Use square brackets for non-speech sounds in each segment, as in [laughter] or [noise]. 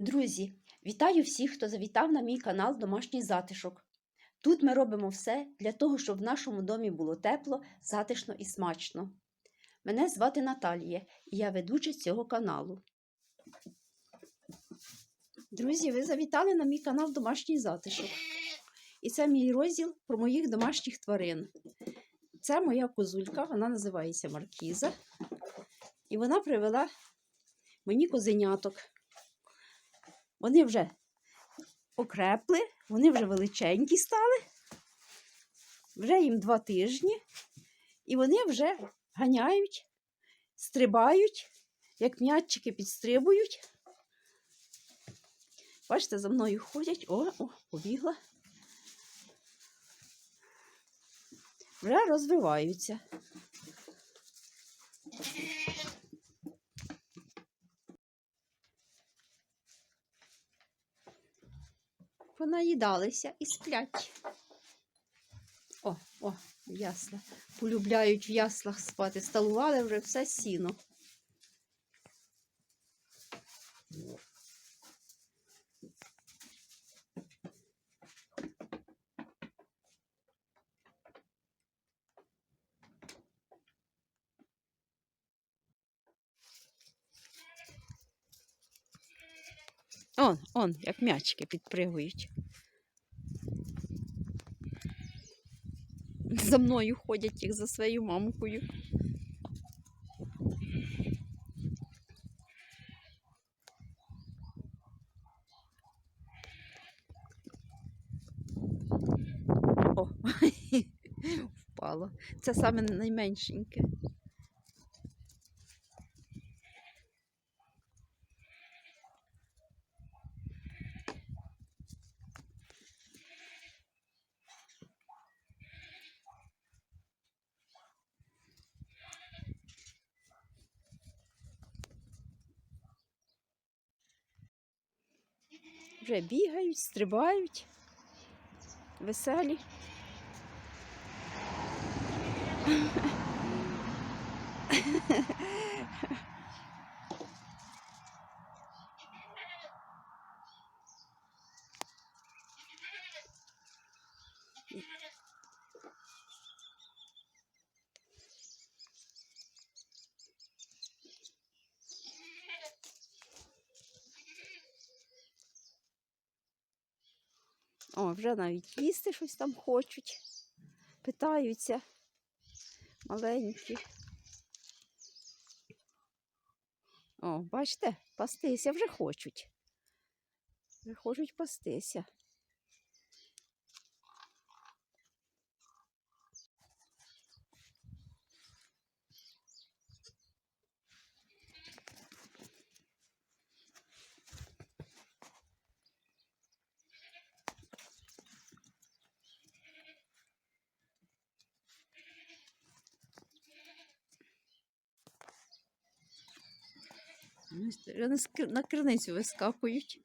Друзі, вітаю всіх, хто завітав на мій канал Домашній затишок. Тут ми робимо все для того, щоб в нашому домі було тепло, затишно і смачно. Мене звати Наталія, і я ведуча цього каналу. Друзі, ви завітали на мій канал Домашній затишок. І це мій розділ про моїх домашніх тварин. Це моя козулька, вона називається Маркіза. І вона привела мені козеняток. Вони вже окрепли, вони вже величенькі стали, вже їм два тижні, і вони вже ганяють, стрибають, як м'ячики підстрибують. Бачите, за мною ходять. О, о, побігла. Вже розвиваються. Понаїдалися і сплять. О, о, ясла. Полюбляють в яслах спати. Сталували вже все сіно. Он, он, як м'ячики підпригують. За мною ходять їх за своєю мамкою. О, [laughs] впало. Це саме найменшеньке. Вже бігають, стрибають, веселі. [laughs] О, вже навіть їсти щось там хочуть. Питаються маленькі. О, бачите, пастися вже хочуть. Вже хочуть пастися. Вони на криницю вискакують.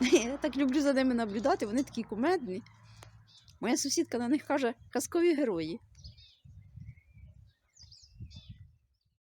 [laughs] Я так люблю за ними наблюдати, вони такі кумедні. Моя сусідка на них каже казкові герої.